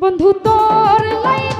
বন্ধু তোর লাইগা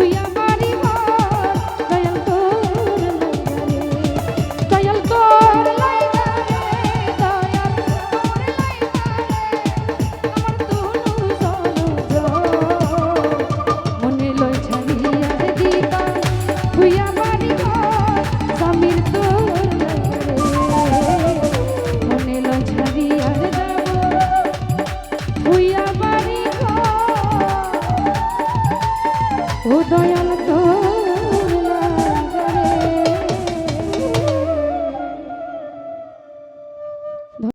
we Hallelujah.